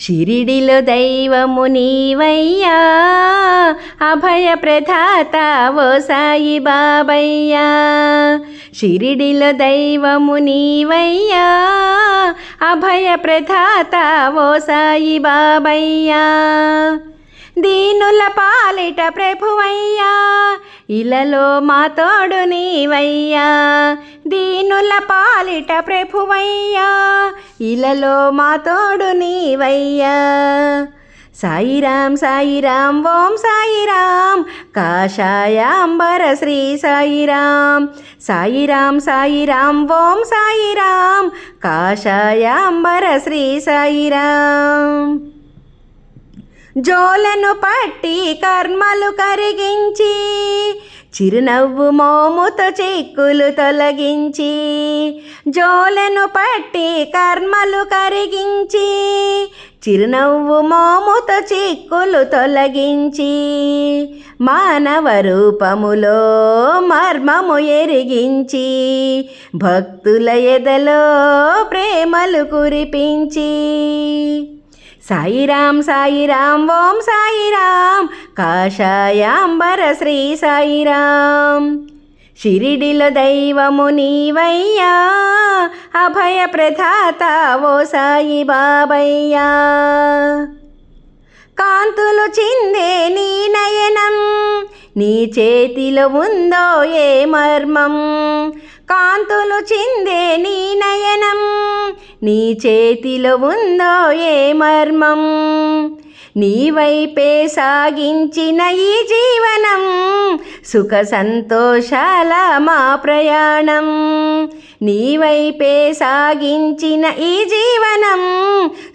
షిరిడిలో దైవము నీవయ్యా. అభయ ప్రధాత ఓ సాయి బాబయ్యా. షిరిడిలో దైవము నీవయ్యా. అభయ ప్రధాత ఓ సాయి బాబయ్యా. దీనుల పాలిట ప్రభువయ్యా. ఇలలో మా తోడు నీవయ్యా దీనుల పాలిట ప్రభువయ్యా ఇలలో మా తోడు నీవయ్యా. సాయిరాం సాయిరాం ఓం సాయిరాం కాషాయాంబర శ్రీ సాయిరాం. సాయిరాం సాయిరాం ఓం సాయిరాం కాషాయాంబర శ్రీ సాయిరాం. జోలను పట్టి కర్మలు కరిగించి చిరునవ్వు మోముతో చిక్కులు తొలగించి జోలను పట్టి కర్మలు కరిగించి చిరునవ్వు మోముతో చిక్కులు తొలగించి మానవ రూపములో మర్మము ఎరిగించి భక్తుల ఎదలో ప్రేమలు కురిపించి. సాయిరాం సాయిరాం ఓం సాయిరాం కాషాయాంబర శ్రీ సాయిరాం షిరిడిలో దైవము నీవయ్యా అభయ ప్రధాత ఓ సాయి బాబయ్యా. కాంతులు చిందే నీ నయనం నీ చేతిలో ఉందో ఏ మర్మం కాంతులు చిందే నీ నయనం. నీ చేతిలో ఉందో ఏ మర్మం? నీ వైపే సాగించిన ఈ జీవనం సుఖ సంతోషాల మా ప్రయాణం. నీ వైపే సాగించిన ఈ జీవనం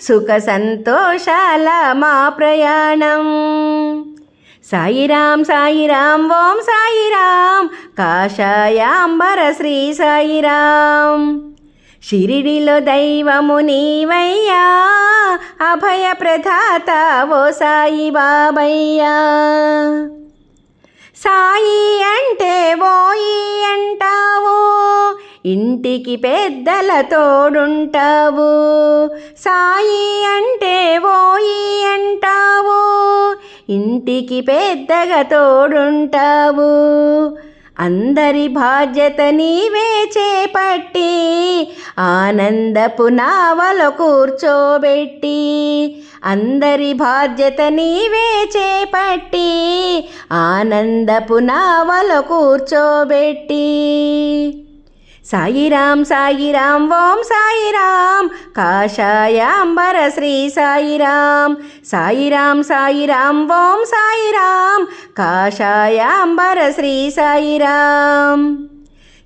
సుఖ సంతోషాల మా ప్రయాణం. సాయిరాం సాయిరాం ఓం సాయిరాం. కాషాయాంబర శ్రీ సాయిరాం షిరిడిలో దైవము నీవయ్యా అభయ ప్రధాత ఓ సాయి బాబయ్యా. సాయి అంటే ఓయి అంటావు ఇంటికి పెద్దల తోడుంటావు. సాయి అంటే ఓయి అంటావు ఇంటికి పెద్దగా తోడుంటావు. అందరి బాధ్యత నీవే చేపట్టి ఆనందపు నావల కూర్చోబెట్టి అందరి బాధ్యత నీవే చేపట్టి ఆనందపు నావల కూర్చోబెట్టి. సాయిరాం సాయిరాం ఓం సాయిరాం కాషాయాంబర శ్రీ సాయిరాం సాయిరాం సాయిరాం ఓం సాయిరాం కాషాయాంబర శ్రీ సాయిరాం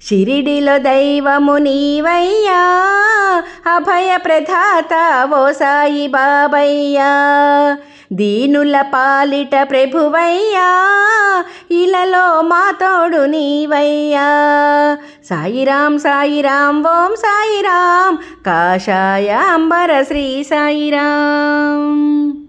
షిరిడిలో దైవము నీవయ్యా. అభయ ప్రధాత ఓ సాయి బాబయ్యా. దీనుల పాలిట ప్రభువయ్యా. ఇలలో మాతోడు నీవయ్యా. సాయిరాం సాయిరాం ఓం సాయిరాం. కాషాయాంబర శ్రీ సాయిరాం.